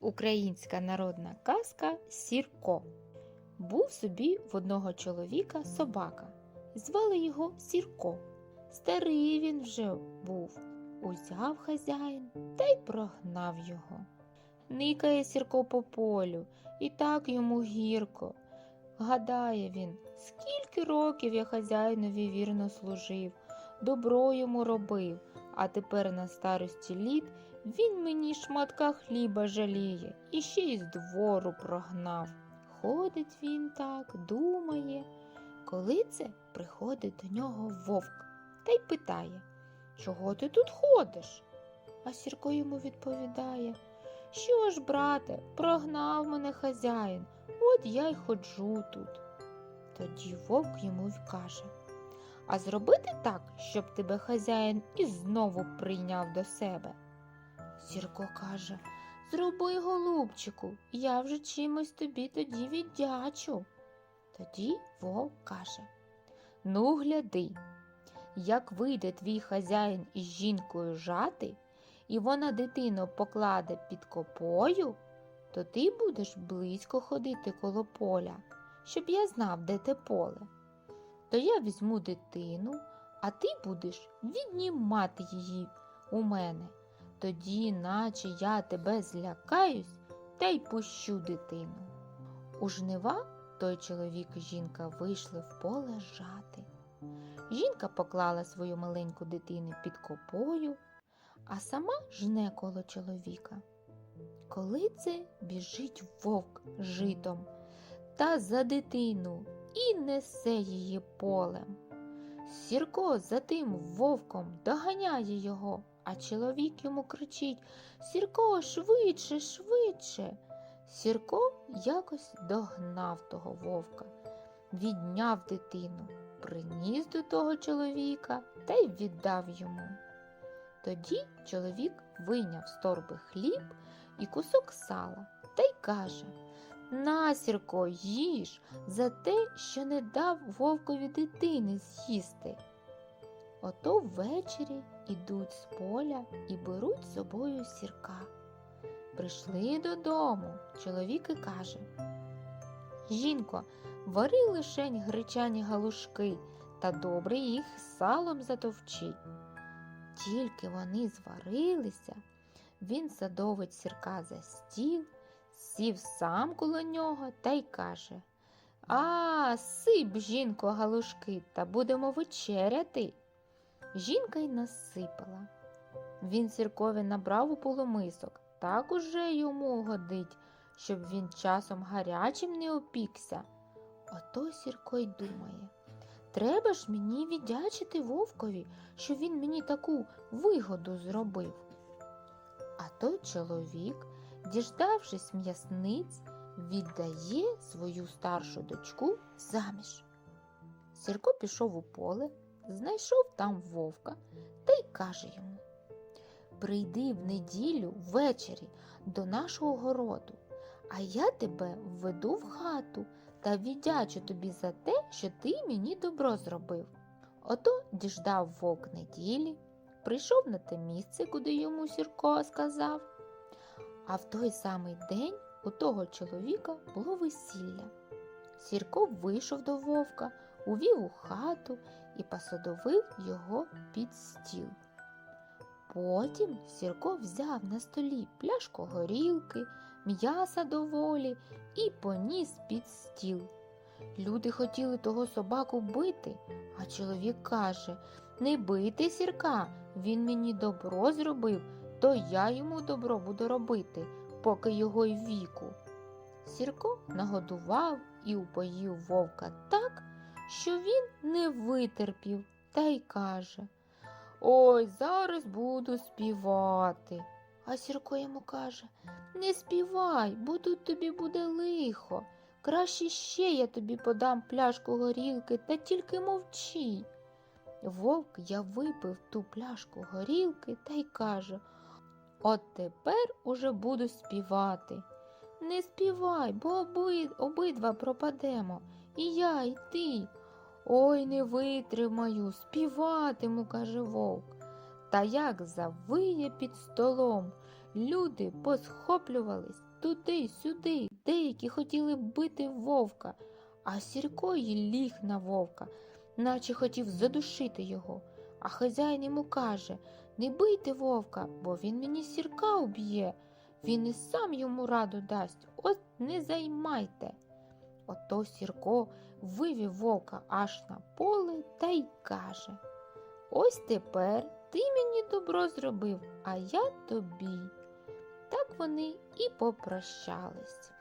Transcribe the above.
Українська народна казка Сірко. Був собі в одного чоловіка собака. Звали його Сірко. Старий він вже був. Узяв хазяїн та й прогнав його. Никає Сірко по полю, і так йому гірко. Гадає він, скільки років я хазяїнові вірно служив, добро йому робив, а тепер на старості літ він мені шматка хліба жаліє і ще й з двору прогнав. Ходить він так, думає. Коли це приходить до нього вовк та й питає, чого ти тут ходиш? А Сірко йому відповідає, що ж, брате, прогнав мене хазяїн, от я й ходжу тут. Тоді вовк йому й каже, а зробити так, щоб тебе хазяїн і знову прийняв до себе. Сірко каже Зроби, голубчику, я вже чимось тобі тоді віддячу. Тоді вовк каже Ну, гляди, як вийде твій хазяїн із жінкою жати, і вона дитину покладе під копою, то ти будеш близько ходити коло поля, щоб я знав, де те поле. То я візьму дитину, а ти будеш віднімати її у мене. Тоді, наче я тебе злякаюсь, та й пущу дитину. У жнива той чоловік і жінка вийшли в поле жати. Жінка поклала свою маленьку дитину під копою, а сама жне коло чоловіка. Коли це біжить вовк житом та за дитину і несе її полем. Сірко за тим вовком доганяє його, а чоловік йому кричить Сірко, швидше, швидше. Сірко якось догнав того вовка, відняв дитину, приніс до того чоловіка та й віддав йому. Тоді чоловік вийняв з торби хліб і кусок сала та й каже На, Сірко, їж за те, що не дав вовкові дитини з'їсти. Ото ввечері ідуть з поля і беруть з собою сірка. Прийшли додому. Чоловік і каже Жінко, вари лишень гречані галушки та добре їх салом затовчи. Тільки вони зварилися, він садовить сірка за стіл, сів сам коло нього та й каже А, сип, жінко, галушки, та будемо вечеряти. Жінка й насипала. Він сіркові набрав у полумисок, так уже йому годить, щоб він часом гарячим не опікся. Ото Сірко й думає. Треба ж мені віддячити вовкові, що він мені таку вигоду зробив. А той чоловік, діждавшись м'ясниць, віддає свою старшу дочку заміж. Сірко пішов у поле, знайшов там вовка та й каже йому Прийди в неділю ввечері до нашого городу, а я тебе введу в хату та віддячу тобі за те, що ти мені добро зробив. Ото діждав вовк неділі, прийшов на те місце, куди йому Сірко сказав. А в той самий день у того чоловіка було весілля. Сірко вийшов до вовка, увів у хату і посадовив його під стіл. Потім Сірко взяв на столі пляшку горілки, м'яса доволі і поніс під стіл. Люди хотіли того собаку бити, а чоловік каже Не бийте сірка, він мені добро зробив, то я йому добро буду робити, поки його й віку. Сірко нагодував і упоїв вовка так, що він не витерпів та й каже Ой, зараз буду співати. А Сірко йому каже Не співай, бо тут тобі буде лихо. Краще ще я тобі подам пляшку горілки, та тільки мовчи. Вовк я випив ту пляшку горілки та й каже От тепер уже буду співати. Не співай, бо обидва пропадемо, і я, і ти. Ой, не витримаю, співатиму, каже вовк. Та як завиє під столом, Люди посхоплювались туди-сюди, деякі хотіли бити вовка, а Сірко й ліг на вовка, наче хотів задушити його. А хазяїн йому каже Не бийте вовка, бо він мені сірка уб'є. Він і сам йому раду дасть, от не займайте. Ото Сірко вивів вовка аж на поле та й каже Ось тепер ти мені добро зробив, а я тобі. Так вони і попрощались.